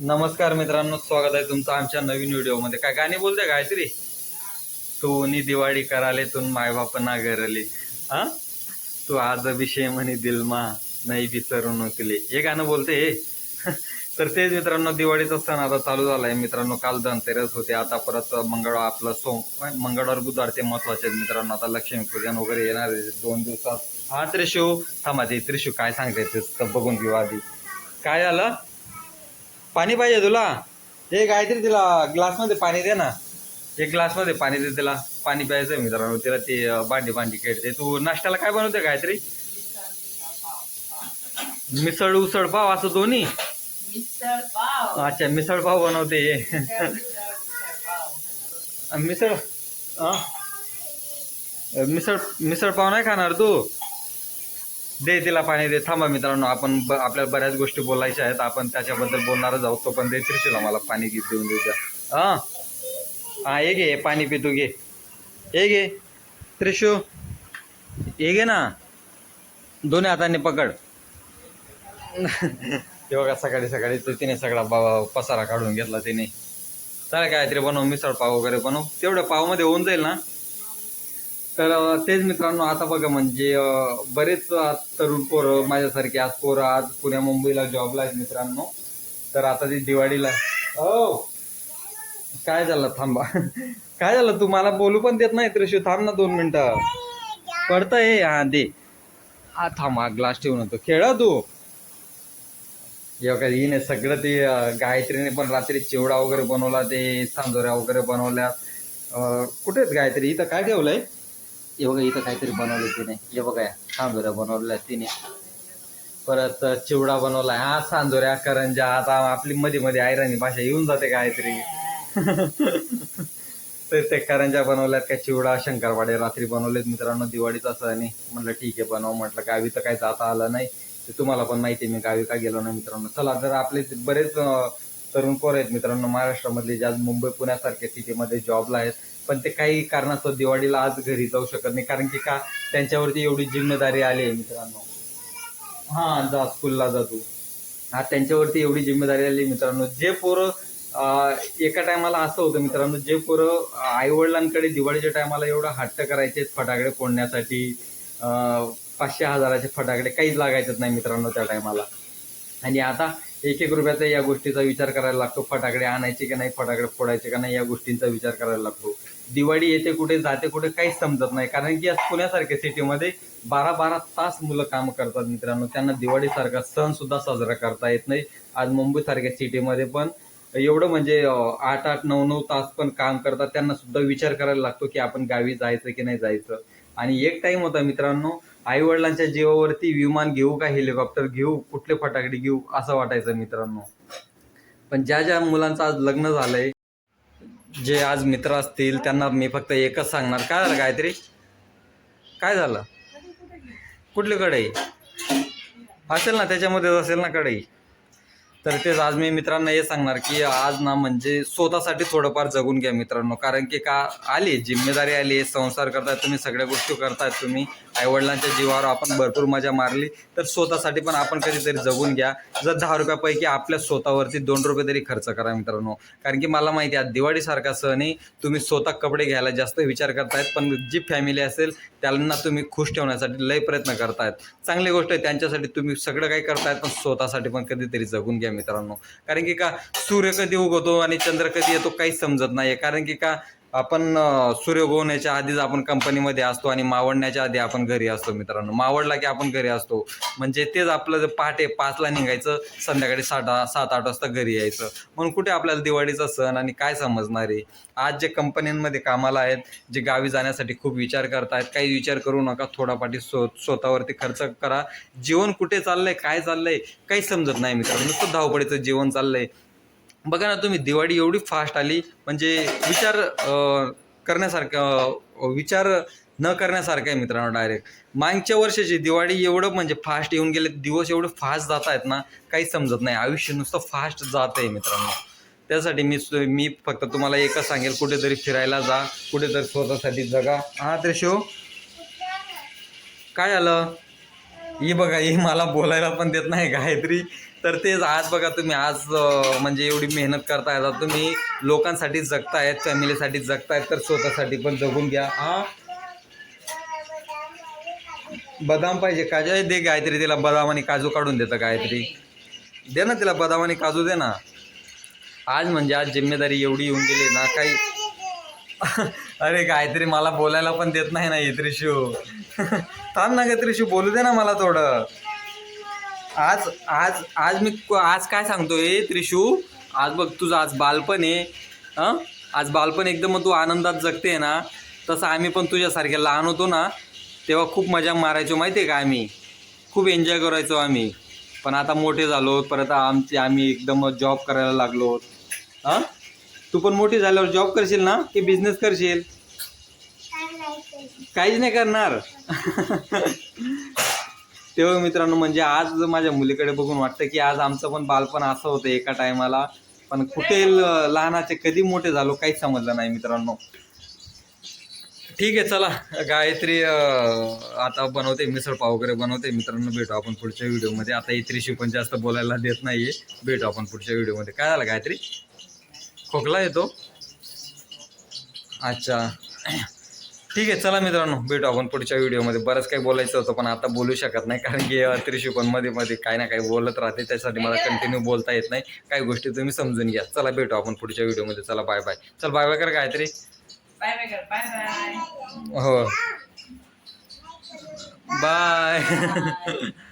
नमस्कार मित्रांनो स्वागत आहे तुमचं आमच्या नवीन व्हिडिओमध्ये. काय गाणी बोलते गायत्री? तू नी दिवाळी कराले तू माय ना घरले. हा तू आज विषय म्हणे दिलमा नाही विसरू नकले. हे गाणं बोलते हे. तर तेच मित्रांनो दिवाळीचा सण आता चालू झालाय. मित्रांनो काल धनतेरस होते. आता परत मंगळवार आपलं सोम मंगळवार बुधवार ते महत्त्वाचे आहेत मित्रांनो. आता लक्ष्मीपूजन वगैरे येणार आहे. दोन दिवसात. हा त्रिशू थांबा ते त्रिशू काय सांगते तर बघून घेऊ आधी. काय झालं? पाणी पाहिजे तुला? हे गायत्री तिला ग्लासमध्ये पाणी दे ना. एक ग्लासमध्ये पाणी दे तिला. पाणी प्यायचं आहे मित्रांनो. तिला ते भांडी भांडी खेळते. तू नाश्त्याला काय बनवते गायत्री? मिसळ उसळ पाव असं दोन्ही? मिसळ पाव. अच्छा मिसळ पाव बनवते मिसळ? मिसळ मिसळ पाव नाही खाणार तू? दे तिला पाणी दे. थांबा मित्रांनो आपण ब आपल्याला बऱ्याच गोष्टी बोलायच्या आहेत. आपण त्याच्याबद्दल बोलणारच आहोत. तो पण दे त्रिशूला मला पाणी गीत देऊन देऊ द्या. हां? हां ये घे पाणी पी तू घे. हे घे त्रिशू. हे घे ना. दोन्ही हाताने पकड. ते बघा सकाळी सकाळी तर तिने सगळा बा पसारा काढून घेतला तिने. चला काहीतरी बनव मिसळ पाव वगैरे बनव. तेवढ्या पावमध्ये होऊन जाईल ना? तर तेच मित्रांनो आता बघा म्हणजे बरेच आज तरुण पोरं माझ्यासारखे आज पोरं आज पुण्या मुंबईला जॉबला आहेत मित्रांनो. तर आता ती दिवाळीला हो काय झालं? थांबा. काय झालं? तू मला बोलू पण देत नाही त्रिशू. थांब ना दोन मिनिटं. पडतंय हा. दे. हा थांब. हा ग्लास ठेवून होतो. खेळ तू. काय बघा हिने सगळं ते गायत्रीने पण रात्री चिवडा वगैरे बनवला ते सांजोऱ्या वगैरे बनवल्या. कुठेच गायत्री? इथं काय ठेवलंय? हे बघा इथं काहीतरी बनवलं तिने. हे बघा या सांजोऱ्या बनवल्या तिने. परत चिवडा बनवलाय. हा सांजोऱ्या करंजा आता आपली मध्ये मध्ये आयराणी भाषा येऊन जाते काहीतरी. तर ते करंजा बनवल्यात काय चिवडा शंकरवाडे रात्री बनवलेत मित्रांनो दिवाळीचा सण आहे. म्हटलं ठीक आहे बनव. म्हटलं गावी तर काय जाता आलं नाही. ते तुम्हाला पण माहिती आहे मी गावी का गेलो नाही मित्रांनो. चला जर आपले बरेच तरुण पोर आहेत मित्रांनो महाराष्ट्रामधले जे आज मुंबई पुण्यासारख्या सिटीमध्ये जॉबला आहेत. पण ते काही कारणास्तव दिवाळीला आज घरी जाऊ शकत नाही. कारण की का? त्यांच्यावरती एवढी जिम्मेदारी आली आहे मित्रांनो. हा जा स्कूलला जा तू. हा त्यांच्यावरती एवढी जिम्मेदारी आली मित्रांनो. जे पोरं एका टायमाला असं होतं मित्रांनो जे पोरं आई वडिलांकडे दिवाळीच्या टायमाला एवढं हट्ट करायचे फटाकडे फोडण्यासाठी पाचशे हजाराचे फटाकडे काहीच लागायचंच नाही मित्रांनो त्या टायमाला आणि आता एक एक रुपयाचा या गोष्टीचा विचार करायला लागतो. फटाकडे आणायचे का नाही फटाकडे फोडायचे का नाही या गोष्टींचा विचार करायला लागतो. दिवाळी येते कुठे जाते कुठे काहीच समजत नाही. कारण की आज पुण्यासारख्या सिटीमध्ये बारा बारा तास मुलं काम करतात मित्रांनो. त्यांना दिवाळीसारखा सण सुद्धा साजरा करता येत नाही. आज मुंबईसारख्या सिटीमध्ये पण एवढं म्हणजे आठ आठ नऊ नऊ तास पण काम करतात. त्यांना सुद्धा विचार करायला लागतो की आपण गावी जायचं की नाही जायचं. आणि एक टाइम होता मित्रांनो आई वडिलांच्या जीवावरती विमान घेऊ का हेलिकॉप्टर घेऊ? कुठले फटाकडे घेऊ? असं वाटायचं मित्रांनो. पण ज्या ज्या मुलांचं आज लग्न झालंय जे आज मित्र असतील त्यांना मी फक्त एकच सांगणार. काय झालं गायत्री? काय झालं? कुठली कढई? असेल ना त्याच्यामध्येच असेल ना कढई? तर तेच आज मी मित्रांना हे सांगणार की आज ना म्हणजे स्वतःसाठी थोडंफार जगून घ्या मित्रांनो. कारण की का आली जिम्मेदारी आली आहे संसार करताय तुम्ही सगळ्या गोष्टी करतायत तुम्ही. आईवडिलांच्या जीवावर आपण भरपूर मजा मारली तर स्वतःसाठी पण आपण कधीतरी जगून घ्या. जर दहा रुपयापैकी आपल्या स्वतःवरती दोन रुपये तरी खर्च करा मित्रांनो. कारण की मला माहिती आहे दिवाळीसारखा सण आहे तुम्ही स्वतः कपडे घ्यायला जास्त विचार करतायत पण जी फॅमिली असेल त्यांना तुम्ही खुश ठेवण्यासाठी लय प्रयत्न करतायत. चांगली गोष्ट आहे त्यांच्यासाठी तुम्ही सगळं काही करतायत पण स्वतःसाठी पण कधीतरी जगून घ्या मित्रांनो. कारण की का सूर्य कधी उगवतो आणि चंद्र कधी येतो काहीच समजत नाही कारण की का आपण अं, सूर्य उगवण्याच्या आधीच आपण कंपनीमध्ये असतो आणि मावळण्याच्या आधी आपण घरी असतो मित्रांनो. मावडला की आपण घरी असतो. म्हणजे तेच आपलं जे पहाटे पाचला निघायचं संध्याकाळी साठ सात आठ वाजता घरी यायचं. म्हणून कुठे आपल्याला दिवाळीचा सण आणि काय समजणार आहे? आज जे कंपन्यांमध्ये कामाला आहेत जे गावी जाण्यासाठी खूप विचार करतायत काही विचार करू नका थोडापाठी स्व स्वतःवरती खर्च करा. जीवन कुठे चाललंय काय चाललंय काही समजत नाही मित्रांनो. नुसतं धावपडीचं जीवन चाललंय. बघा ना तुम्ही दिवाळी एवढी फास्ट आली म्हणजे विचार करण्यासारखं विचार न करण्यासारखं आहे मित्रांनो डायरेक्ट मागच्या वर्षाची दिवाळी एवढं म्हणजे फास्ट येऊन गेले दिवस एवढे फास्ट जात आहेत ना काहीच समजत नाही. आयुष्य नुसतं फास्ट जात आहे मित्रांनो. त्यासाठी मी मी फक्त तुम्हाला एकच सांगेल कुठेतरी फिरायला जा कुठेतरी स्वतःसाठी जगा. हा तर शो काय आलं? ही बघा ही मला बोलायला पण देत नाही गायत्री. तर तेच आज बघा तुम्ही आज म्हणजे एवढी मेहनत करताय आता तुम्ही लोकांसाठी जगतायत फॅमिलीसाठी जगतायत तर स्वतःसाठी पण जगून घ्या. हा? बदाम पाहिजे काजू दे गायत्री तिला बदाम आणि काजू काढून देतं गायत्री दे ना तिला बदाम आणि काजू दे ना. आज म्हणजे आज जिम्मेदारी एवढी येऊन गेली ना काही अरे गायत्री मला बोलायला पण देत नाही ना हे त्रिशू. थांब ना ग त्रिशू बोलू दे ना मला थोडं. आज आज आज मी आज काय सांगतोय त्रिशू? आज बघ तुझं आज बालपण आहे. हं? आज बालपण एकदम तू आनंदात जगते ना तसं आम्ही पण तुझ्यासारखे लहान होतो ना तेव्हा खूप मजा मारायचो माहिती आहे का आम्ही? खूप एन्जॉय करायचो आम्ही. पण आता मोठे झालो परत आमचे आम्ही एकदम जॉब करायला लागलो. हां? तू पण मोठी झाल्यावर जॉब करशील ना की बिझनेस करशील? काहीच नाही करणार. तेव्हा मित्रांनो म्हणजे आज माझ्या मुलीकडे बघून वाटतं की आज आमचं पण बालपण असं होतं एका टायमाला. पण कुठे लहानाचे कधी मोठे झालो काहीच समजलं नाही मित्रांनो. ठीक आहे चला. गायत्री आता बनवते मिसळपाव वगैरे बनवते. मित्रांनो भेटू आपण पुढच्या व्हिडिओमध्ये. आता इत्रीशी पण जास्त बोलायला देत नाहीये. भेटू आपण पुढच्या व्हिडिओमध्ये. काय झालं गायत्री? खोकला येतो? अच्छा. ठीक आहे चला मित्रांनो भेटू आपण पुढच्या व्हिडिओमध्ये. बरंच काही बोलायचं होतं पण आता बोलू शकत नाही कारण की अं, त्रिशू पण मध्ये मध्ये काही ना काही बोलत राहते त्यासाठी मला कंटिन्यू बोलता येत नाही. काही गोष्टी तुम्ही समजून घ्या. चला भेटू आपण पुढच्या व्हिडिओमध्ये. चला बाय बाय चल बाय बाय कर बाय हो. बाय